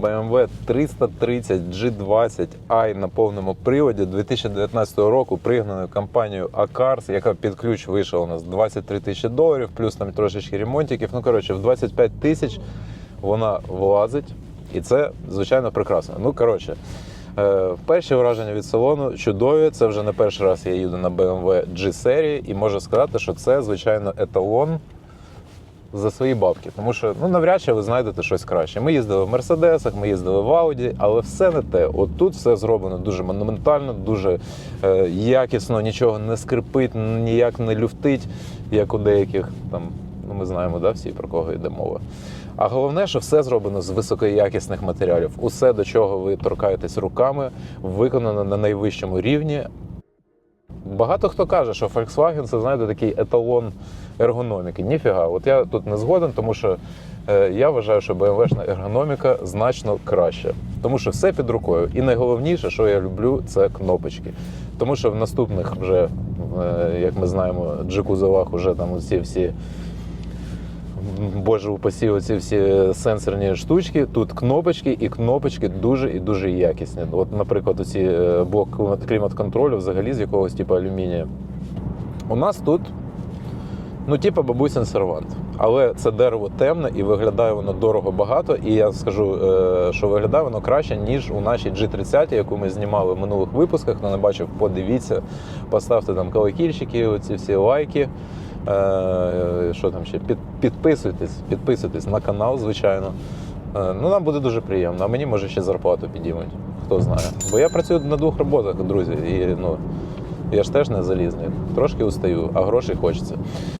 BMW 330 G20i на повному приводі 2019 року, пригнаною компанією Acars, яка під ключ вийшла у нас 23 тисячі доларів, плюс там трошечки ремонтиків. Ну, коротше, в 25 тисяч вона влазить, і це, звичайно, прекрасно. Ну, коротше. Е, Перші враження від салону чудові. Це вже не перший раз я їду на BMW G серії, і можу сказати, що це, звичайно, еталон за свої бабки. Тому що ну, навряд чи ви знайдете щось краще. Ми їздили в Мерседесах, ми їздили в Ауді, але все не те. От тут все зроблено дуже монументально, дуже е, якісно, нічого не скрипить, ніяк не люфтить, як у деяких там. Ну, ми знаємо, да, всі про кого йде мова. А головне, що все зроблено з високоякісних матеріалів. Усе, до чого ви торкаєтесь руками, виконано на найвищому рівні. Багато хто каже, що Volkswagen це знаєте, такий еталон ергономіки. Ніфіга, от я тут не згоден, тому що е, я вважаю, що BMW-шна ергономіка значно краща. Тому що все під рукою. І найголовніше, що я люблю, це кнопочки. Тому що в наступних вже, е, як ми знаємо, джекузовах вже там усі всі. Боже, упасі оці всі сенсорні штучки. Тут кнопочки, і кнопочки дуже і дуже якісні. От, наприклад, оці е, блок клімат-контролю взагалі з якогось типу алюмінія. У нас тут, ну, типу, бабусин сервант. Але це дерево темне і виглядає воно дорого багато. І я скажу, е, що виглядає воно краще, ніж у нашій G30, яку ми знімали в минулих випусках. Хто не бачив, подивіться, поставте там колокільчики, оці всі лайки. Е, Що там ще? Підписуйтесь, підписуйтесь на канал, звичайно. Е, Ну, нам буде дуже приємно. А мені може ще зарплату підіймуть. Хто знає. Бо я працюю на двох роботах, друзі. І ну, я ж теж не залізний. Трошки устаю, а грошей хочеться.